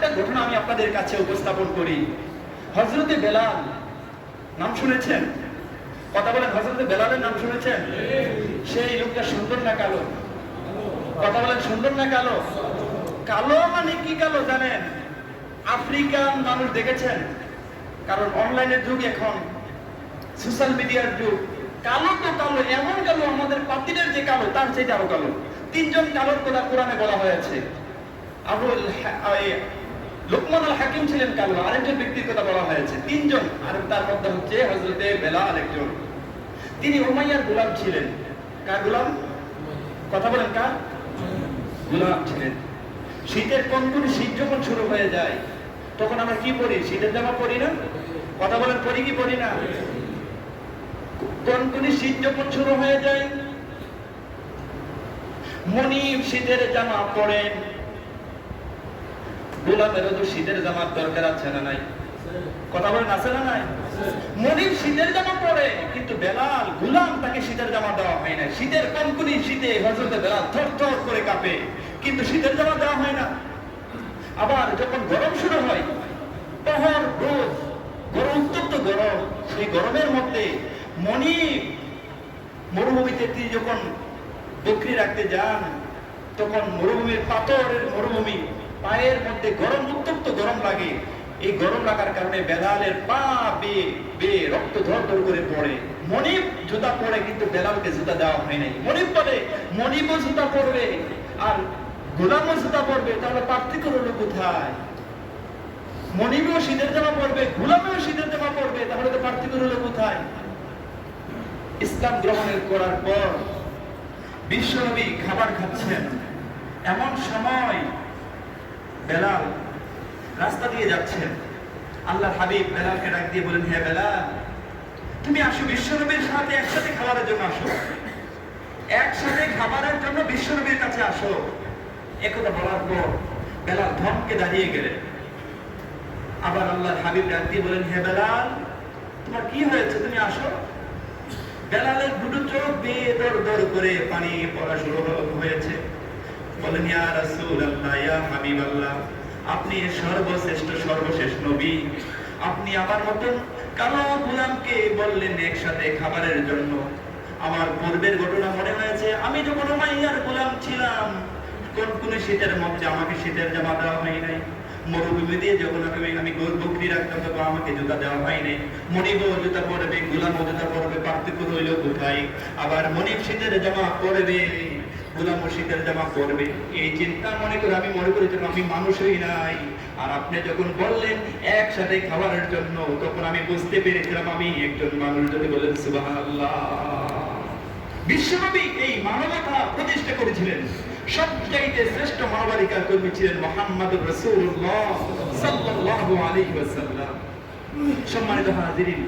একটা ঘটনা আমি আপনাদের কাছে উপস্থাপন করি। হজরতে বেলাল, নাম শুনেছেন? কথা বলেন হজরতে বেলালের নাম শুনেছেন? সেই লোকটা সুন্দর না কালো? কথা বলেন, সুন্দর না কালো? কালো মানে কি কালো জানেন? আফ্রিকান মানুষ দেখেছেন? কারণ অনলাইনের যুগ এখন, সোশ্যাল মিডিয়ার যুগ। কালো তো কালো, এমন কালো, আমাদের পাতিলের যে কালো, তার চেয়ে আরও কালো। তিনজন কালোর কথা কোরআনে বলা হয়েছে। আবুল হাকিম ছিলেন আরেকজন ব্যক্তির কথা বলা হয়েছে। তিনজন। আর তার মধ্যে হচ্ছে হজরতে তিনি উমাইয়ার গোলাম ছিলেন। কার গোলাম? কথা বলেন, কার? গোলাম ছিলেন। শীতের কনকনে শীত যখন শুরু হয়ে যায়, তখন আমরা কি পরি? শীতের জামা পরি না? কথা বলেন, পরি কি পরি না? কনকনে শীত যখন শুরু হয়ে যায়, মনিব শীতের জামা পরেন। গোলামেরও তো শীতের জামার দরকার আছে না নাই? কথা বলেন, আছে না নাই? মনিব শীতের জামা পরে, কিন্তু বেলাল, গুলাম তাকে শীতের জামা দেওয়া হয় না শীতের কনকনি শীতে হজরতে বেলাল থর থর করে কাঁপে, কিন্তু শীতের জামা দেওয়া হয় না। আবার যখন গরম শুরু হয় প্রহর রোদ গরম উত্তপ্ত গরম, সেই গরমের মধ্যে মনিব মরুভূমিতে তিনি যখন বকরি রাখতে যান, তখন মরুভূমির পাথরের মরুভূমি পায়ের মধ্যে গরম, উত্তপ্ত গরম লাগে। এই গরম লাগার কারণে বেলালের পা বে বে, রক্ত ধর ধর করে পড়ে। মনিব জুতা পরে কিন্তু বেলালকে জুতা দেওয়া হয় নাই। মনিব বলে, মনিবও জুতা পরবে আর গোলামও জুতা পরবে, তাহলে পার্থক্য হলো কোথায়? মনিবও শীতের জামা পরবে, গোলামেও শীতের জামা পরবে, তাহলে তো পার্থক্য হলো কোথায়? ইসলাম গ্রহণের করার পর বিশ্বনবী খাবার খাচ্ছেন। এমন সময় বেলাল, রাস্তা দিয়ে যাচ্ছেন। আল্লাহ হাবিব বেলালকে ডাক দিয়ে বলেন হ্যাঁ বেলাল, তুমি আসো বিশ্বনবীর সাথে, একসাথে খাবারের জন্য আসো। একসাথে খাবারের জন্য বিশ্বনবীর কাছে আসো। একথা বলার পর বেলাল ধমকে দাঁড়িয়ে গেলেন। আবার আল্লাহ হাবিব ডাক দিয়ে বলেন, হে বেলাল, তোমার কি হয়েছে? তুমি আসো। বেলালের দুটো চোখ বেয়ে দর দর করে পানি পড়া শুরু হয়েছে। বলেন, ইয়া রাসূল আল্লাহ ইয়া হাবিব আল্লাহ আপনি সর্বশ্রেষ্ঠ, সর্বশেষ নবী। আপনি আমার মতন কালো গোলামকে বললেন একসাথে খাবারের জন্য। আমার পূর্বের ঘটনা মনে হয়েছে, আমি যখন উমাইয়ার গোলাম ছিলাম, কোন কোন শীতের মধ্যে আমাকে শীতের জামা দেওয়া হয় নাই। মরুভূমি দিয়ে যখন আমি আমি গরু বকরি রাখতাম, তখন আমাকে জুতা দেওয়া হয় নাই। মনিব জুতা পরবে গোলাম জুতা পরবে, পার্থক্য রইল কোথায়? আবার মনিব শীতের জামা পরবে গোলাম শীতের জামা পরবে এই চিন্তা মনে করে আমি মনে করেছিলাম, আমি মানুষই নাই। আর আপনি যখন বললেন একসাথে খাবারের জন্য, তখন আমি বুঝতে পেরেছিলাম আমি একজন মানুষ। যদি বলেন সুবহানাল্লাহ। বিশ্বনবী এই মানবতা প্রতিষ্ঠা করেছিলেন। সবচাইতে শ্রেষ্ঠ মানবাধিকার কর্মী ছিলেন মোহাম্মদুর রাসূলুল্লাহ সাল্লাল্লাহু আলাইহি ওয়াসাল্লাম। সম্মানিত হাজিরিন